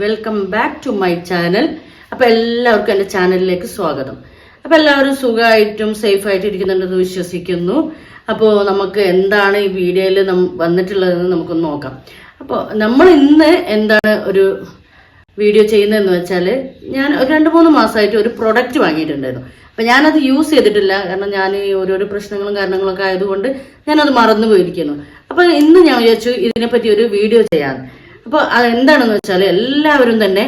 Welcome back to my channel അപ്പോൾ എല്ലാവർക്കും എന്റെ ചാനലിലേക്ക് സ്വാഗതം. അപ്പോൾ എല്ലാവരും സുഖമായിട്ടും ആയിട്ട് ഇരിക്കുന്നുണ്ടെന്ന് വിശ്വസിക്കുന്നു. അപ്പോൾ നമുക്ക് എന്താണ് ഈ വീഡിയോയിൽ വന്നിട്ടുള്ളതെന്ന് നമുക്കൊന്ന് നോക്കാം. അപ്പോൾ നമ്മൾ ഇന്ന് എന്താണ് ഒരു വീഡിയോ ചെയ്യുന്നതെന്ന് വെച്ചാൽ ഞാൻ ഒരു രണ്ട് മൂന്ന് മാസമായിട്ട് ഒരു പ്രൊഡക്റ്റ് വാങ്ങിയിട്ടുണ്ടായിരുന്നു. അപ്പം ഞാനത് യൂസ് ചെയ്തിട്ടില്ല. കാരണം ഞാൻ ഈ ഓരോരോ പ്രശ്നങ്ങളും കാരണങ്ങളൊക്കെ ആയതുകൊണ്ട് ഞാനത് മറന്നു പോയിരിക്കുന്നു അപ്പോൾ ഇന്ന് ഞാൻ വിചാരിച്ചു ഇതിനെപ്പറ്റി ഒരു വീഡിയോ ചെയ്യാൻ അപ്പോൾ അതെന്താണെന്ന് വെച്ചാൽ എല്ലാവരും തന്നെ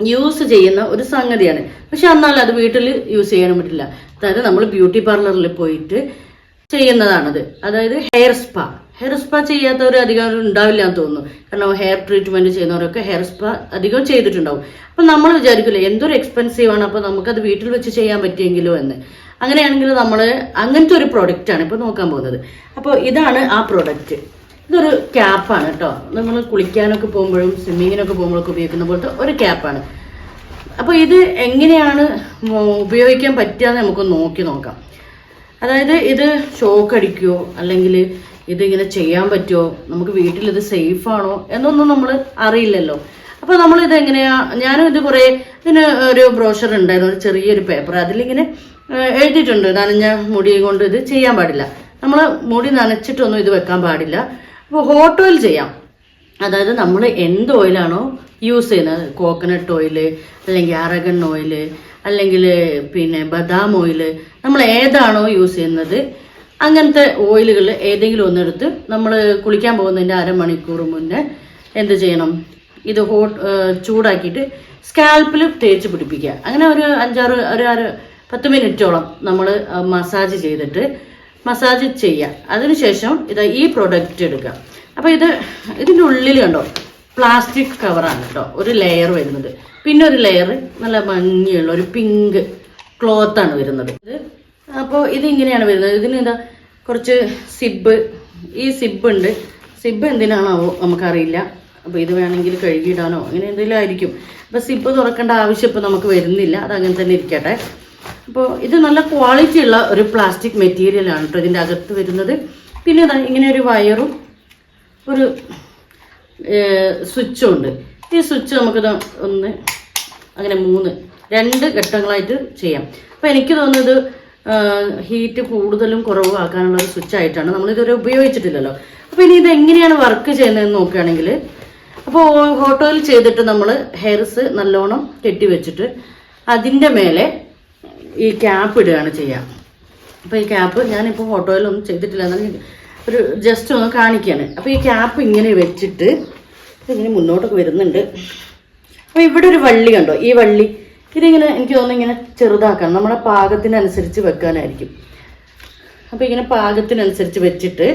യൂസ് ചെയ്യുന്ന ഒരു സംഗതിയാണ്. പക്ഷെ എന്നാൽ അത് വീട്ടിൽ യൂസ് ചെയ്യാനും പറ്റില്ല. അതായത് നമ്മൾ ബ്യൂട്ടി പാർലറിൽ പോയിട്ട് ചെയ്യുന്നതാണത്. അതായത് ഹെയർ സ്പാ ഹെയർ സ്പാ ചെയ്യാത്തവർ അധികം ഉണ്ടാവില്ല എന്ന് തോന്നുന്നു. കാരണം ഹെയർ ട്രീറ്റ്മെന്റ് ചെയ്യുന്നവരൊക്കെ ഹെയർ സ്പാ അധികം ചെയ്തിട്ടുണ്ടാവും. അപ്പം നമ്മൾ വിചാരിക്കില്ലേ എന്തൊരു എക്സ്പെൻസീവ് ആണ് അപ്പോൾ നമുക്കത് വീട്ടിൽ വെച്ച് ചെയ്യാൻ പറ്റിയെങ്കിലോ എന്ന്. അങ്ങനെയാണെങ്കിൽ നമ്മൾ അങ്ങനത്തെ ഒരു പ്രോഡക്റ്റ് ആണ് ഇപ്പോൾ നോക്കാൻ പോകുന്നത്. അപ്പോൾ ഇതാണ് ആ പ്രോഡക്റ്റ് ഇതൊരു ക്യാപ്പാണ് കേട്ടോ. നമ്മൾ കുളിക്കാനൊക്കെ പോകുമ്പോഴും സ്വിമ്മിങ്ങിനൊക്കെ പോകുമ്പോഴൊക്കെ ഉപയോഗിക്കുന്ന പോലത്തെ ഒരു ക്യാപ്പാണ്. അപ്പോൾ ഇത് എങ്ങനെയാണ് ഉപയോഗിക്കാൻ പറ്റുക നമുക്ക് നോക്കി നോക്കാം. അതായത് ഇത് ഷോക്ക് അടിക്കുമോ അല്ലെങ്കിൽ ഇതിങ്ങനെ ചെയ്യാൻ പറ്റുമോ നമുക്ക് വീട്ടിൽ ഇത് സേഫ് ആണോ? എന്നൊന്നും നമ്മൾ അറിയില്ലല്ലോ. അപ്പോൾ നമ്മൾ ഇത് എങ്ങനെയാ ഞാനും ഇത് കുറേ ഇതിന് ഒരു ബ്രോഷർ ഉണ്ടായിരുന്നു. ഒരു ചെറിയൊരു പേപ്പർ അതിലിങ്ങനെ എഴുതിയിട്ടുണ്ട്. നനഞ്ഞ മുടി കൊണ്ട് ഇത് ചെയ്യാൻ പാടില്ല. നമ്മൾ മുടി നനച്ചിട്ടൊന്നും ഇത് വെക്കാൻ പാടില്ല. അപ്പോൾ ഹോട്ട് ഓയിൽ ചെയ്യാം. അതായത് നമ്മൾ എന്ത് ഓയിലാണോ യൂസ് ചെയ്യുന്നത്. കോക്കനട്ട് ഓയിൽ അല്ലെങ്കിൽ അറഗൺ ഓയിൽ അല്ലെങ്കിൽ പിന്നെ ബദാം ഓയിൽ നമ്മൾ ഏതാണോ യൂസ് ചെയ്യുന്നത്. അങ്ങനത്തെ ഓയിലുകൾ ഏതെങ്കിലും ഒന്നെടുത്ത് നമ്മൾ കുളിക്കാൻ പോകുന്നതിന്റെ അരമണിക്കൂർ മുന്നേ എന്ത് ചെയ്യണം? ഇത് ഹോട്ട് ചൂടാക്കിയിട്ട് സ്കാൽപ്പിൽ തേച്ച് പിടിപ്പിക്കുക. അങ്ങനെ ഒരു അഞ്ചാറ് ഒരു അര പത്ത് മിനിറ്റോളം നമ്മൾ മസാജ് ചെയ്തിട്ട് മസാജ് ചെയ്യുക അതിനുശേഷം ഇത് ഈ പ്രൊഡക്റ്റ് എടുക്കുക അപ്പോൾ ഇത് ഇതിന്റെ ഉള്ളിൽ കണ്ടോ? പ്ലാസ്റ്റിക് കവറാണ് കേട്ടോ. ഒരു ലെയർ വരുന്നത്. പിന്നെ ഒരു ലെയർ നല്ല ഭംഗിയുള്ള ഒരു പിങ്ക് ക്ലോത്താണ് വരുന്നത്. അപ്പോൾ ഇതിങ്ങനെയാണ് വരുന്നത്. ഇതിന് എന്താ കുറച്ച് സിബ് ഈ സിബ് ഉണ്ട്. സിബ് എന്തിനാണോ നമുക്കറിയില്ല. അപ്പോൾ ഇത് വേണമെങ്കിൽ കഴുകിയിടാനോ അങ്ങനെ എന്തെങ്കിലും ആയിരിക്കും. അപ്പോൾ സിബ് തുറക്കേണ്ട ആവശ്യം ഇപ്പോൾ നമുക്ക് വരുന്നില്ല. അത് അങ്ങനെ തന്നെ ഇരിക്കട്ടെ. അപ്പോൾ ഇത് നല്ല ക്വാളിറ്റി ഉള്ള ഒരു പ്ലാസ്റ്റിക് മെറ്റീരിയൽ ആണ് കേട്ടോ ഇതിന്റെ അകത്ത് വരുന്നത്. പിന്നെ ഇങ്ങനെ ഒരു വയറും ഒരു സ്വിച്ചും ഉണ്ട്. ഈ സ്വിച്ച് നമുക്ക് ഒന്ന് അങ്ങനെ മൂന്ന് രണ്ട് ഘട്ടങ്ങളായിട്ട് ചെയ്യാം. അപ്പോൾ എനിക്ക് തോന്നുന്നത് ഹീറ്റ് കൂടുതലും കുറവും ആക്കാനുള്ള ഒരു സ്വിച്ച് ആയിട്ടാണ്. നമ്മൾ ഇതുവരെ ഉപയോഗിച്ചിട്ടില്ലല്ലോ. അപ്പോൾ ഇനി ഇത് എങ്ങനെയാണ് വർക്ക് ചെയ്യുന്നതെന്ന് നോക്കുകയാണെങ്കിൽ അപ്പോൾ ഹോട്ടോയിൽ ചെയ്തിട്ട് നമ്മൾ ഹെയർസ് നല്ലോണം കെട്ടി വെച്ചിട്ട് അതിന്റെ മേലെ ഈ ക്യാപ്പ് ഇടുകയാണ് ചെയ്യുക അപ്പോൾ ഈ ക്യാപ്പ് ഞാനിപ്പോൾ ഫോട്ടോയിലൊന്നും ചെയ്തിട്ടില്ല എന്നാൽ ഒരു ജസ്റ്റ് ഒന്ന് കാണിക്കുകയാണ് അപ്പോൾ ഈ ക്യാപ്പ് ഇങ്ങനെ വെച്ചിട്ട് ഇതിങ്ങനെ മുന്നോട്ടൊക്കെ വരുന്നുണ്ട്. അപ്പോൾ ഇവിടെ ഒരു വള്ളി കണ്ടോ? ഈ വള്ളി ഇതിങ്ങനെ എനിക്ക് തോന്നുന്നു ഇങ്ങനെ ചെറുതാക്കണം നമ്മുടെ പാകത്തിനനുസരിച്ച് വെക്കാനായിരിക്കും. അപ്പോൾ ഇങ്ങനെ പാകത്തിനനുസരിച്ച് വെച്ചിട്ട്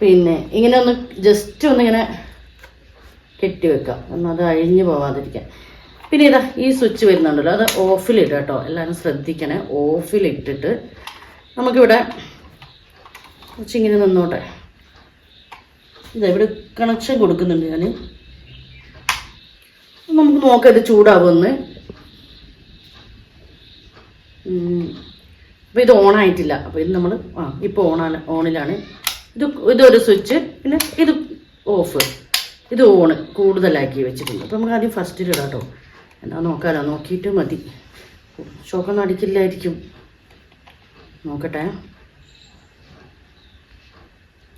പിന്നെ ഇങ്ങനെ ഒന്ന് ജസ്റ്റ് ഒന്നിങ്ങനെ കെട്ടി വെക്കാം. എന്നാൽ അത് അഴിഞ്ഞു പോവാതിരിക്കാൻ. പിന്നെ ഇതാ ഈ സ്വിച്ച് വരുന്നുണ്ടല്ലോ. അത് ഓഫിലിടുക കേട്ടോ എല്ലാവരും ശ്രദ്ധിക്കണേ. ഓഫിലിട്ടിട്ട് നമുക്കിവിടെ കുറച്ചിങ്ങനെ നിന്നോട്ടെ. ഇതാ ഇവിടെ കണക്ഷൻ കൊടുക്കുന്നുണ്ട് ഞാൻ നമുക്ക് നോക്കാം ഇത് ചൂടാവുമെന്ന്. അപ്പോൾ ഇത് ഓണായിട്ടില്ല അപ്പോൾ ഇത് നമ്മൾ ആ ഇപ്പോൾ ഓണാണ് ഓണിലാണ് ഇത് ഇതൊരു സ്വിച്ച് പിന്നെ ഇത് ഓഫ് ഇത് ഓണ് കൂടുതലാക്കി വെച്ചിട്ടുണ്ട്. അപ്പോൾ നമുക്ക് ആദ്യം ഫസ്റ്റിൽ ഇടാം കേട്ടോ എന്താ നോക്കാലോ നോക്കിയിട്ട് മതി. ഷോക്കൊന്നും അടിക്കില്ലായിരിക്കും നോക്കട്ടെ.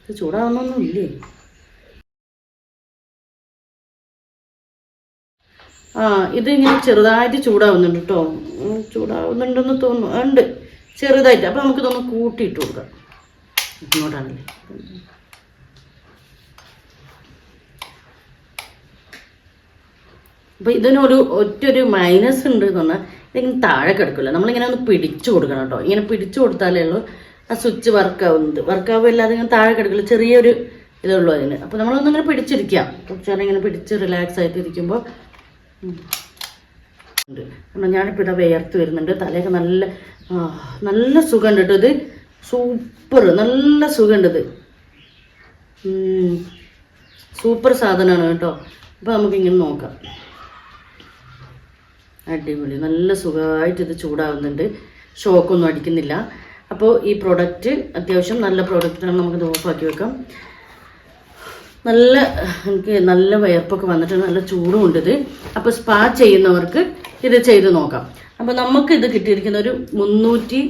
ഇത് ചൂടാവുന്നൊന്നും ഇല്ലേ? ആ ഇത് ഇങ്ങനെ ചെറുതായിട്ട് ചൂടാവുന്നുണ്ട് കേട്ടോ ചൂടാവുന്നുണ്ടെന്ന് തോന്നുന്നു. ഉണ്ട്. ചെറുതായിട്ട്. അപ്പം നമുക്കിതൊന്ന് കൂട്ടിയിട്ട് കൊടുക്കാം. ഇങ്ങോട്ടാണല്ലേ? അപ്പം ഇതിനൊരു ഒറ്റൊരു മൈനസ് ഉണ്ട് എന്ന് പറഞ്ഞാൽ ഇതിങ്ങനെ താഴെ കിടക്കില്ല. നമ്മളിങ്ങനെ ഒന്ന് പിടിച്ചു കൊടുക്കണം കേട്ടോ. ഇങ്ങനെ പിടിച്ചു കൊടുത്താലേ ഉള്ളൂ ആ സ്വിച്ച് വർക്ക് ആവുന്നത്. വർക്കാവുന്നത് അല്ലാതെ ഇങ്ങനെ താഴെ കിടക്കില്ല. ചെറിയൊരു ഇതുള്ളൂ അതിന്. അപ്പോൾ നമ്മളൊന്നിങ്ങനെ പിടിച്ചിരിക്കാം. കുറച്ച് നേരം ഇങ്ങനെ പിടിച്ച് റിലാക്സ് ആയിട്ട് ഇരിക്കുമ്പോൾ ഞാനിപ്പോൾ ഇതാ വിയർത്ത് വരുന്നുണ്ട്. തലയൊക്കെ നല്ല നല്ല സുഖമുണ്ട് കേട്ടോ ഇത്. സൂപ്പർ നല്ല സുഖമുണ്ട് ഇത്. സൂപ്പർ സാധനമാണ് കേട്ടോ. അപ്പോൾ നമുക്കിങ്ങനെ നോക്കാം. അടിപൊളി. നല്ല സുഖമായിട്ട് ഇത് ചൂടാവുന്നുണ്ട്. ഷോക്കൊന്നും അടിക്കുന്നില്ല. അപ്പോൾ ഈ പ്രോഡക്റ്റ് അത്യാവശ്യം നല്ല പ്രോഡക്റ്റാണ് നമുക്കിത് ഓഫാക്കി വെക്കാം. നല്ല എനിക്ക് നല്ല വയർപ്പൊക്കെ വന്നിട്ട് നല്ല ചൂടും ഉണ്ട് ഇത്. അപ്പോൾ സ്പാ ചെയ്യുന്നവർക്ക് ഇത് ചെയ്ത് നോക്കാം. അപ്പോൾ നമുക്ക് ഇത് കിട്ടിയിരിക്കുന്ന ഒരു മുന്നൂറ്റി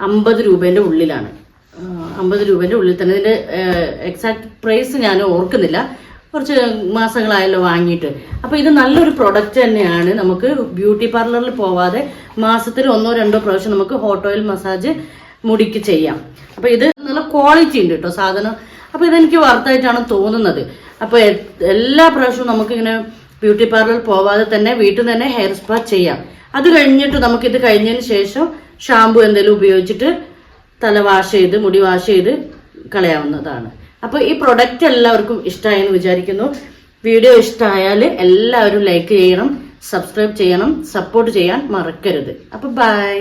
അമ്പത് രൂപേന്റെ ഉള്ളിലാണ് അമ്പത് രൂപേന്റെ ഉള്ളിൽ തന്നെ. ഇതിന്റെ എക്സാക്ട് പ്രൈസ് ഞാൻ ഓർക്കുന്നില്ല. കുറച്ച് മാസങ്ങളായല്ലോ വാങ്ങിയിട്ട്. അപ്പോൾ ഇത് നല്ലൊരു പ്രൊഡക്റ്റ് തന്നെയാണ്. നമുക്ക് ബ്യൂട്ടി പാർലറിൽ പോവാതെ മാസത്തിൽ ഒന്നോ രണ്ടോ പ്രാവശ്യം നമുക്ക് ഹോട്ട് ഓയിൽ മസാജ് മുടിക്ക് ചെയ്യാം. അപ്പോൾ ഇത് നല്ല ക്വാളിറ്റി ഉണ്ട് കേട്ടോ സാധനം. അപ്പോൾ ഇതെനിക്ക് വർത്തായിട്ടാണ് തോന്നുന്നത്. അപ്പോൾ എ- എല്ലാ പ്രാവശ്യവും നമുക്കിങ്ങനെ ബ്യൂട്ടി പാർലറിൽ പോവാതെ തന്നെ വീട്ടിൽ തന്നെ ഹെയർ സ്പാ ചെയ്യാം. അത് കഴിഞ്ഞിട്ട് നമുക്കിത് കഴിഞ്ഞതിന് ശേഷം ഷാമ്പു എന്തെങ്കിലും ഉപയോഗിച്ചിട്ട് തല വാഷ് ചെയ്ത് മുടി വാഷ് ചെയ്ത് കളയാവുന്നതാണ്. അപ്പോൾ ഈ പ്രൊഡക്റ്റ് എല്ലാവർക്കും ഇഷ്ടമായെന്ന് വിചാരിക്കുന്നു. വീഡിയോ ഇഷ്ടമായാൽ എല്ലാവരും ലൈക്ക് ചെയ്യണം സബ്സ്ക്രൈബ് ചെയ്യണം സപ്പോർട്ട് ചെയ്യാൻ മറക്കരുത്. അപ്പോൾ ബൈ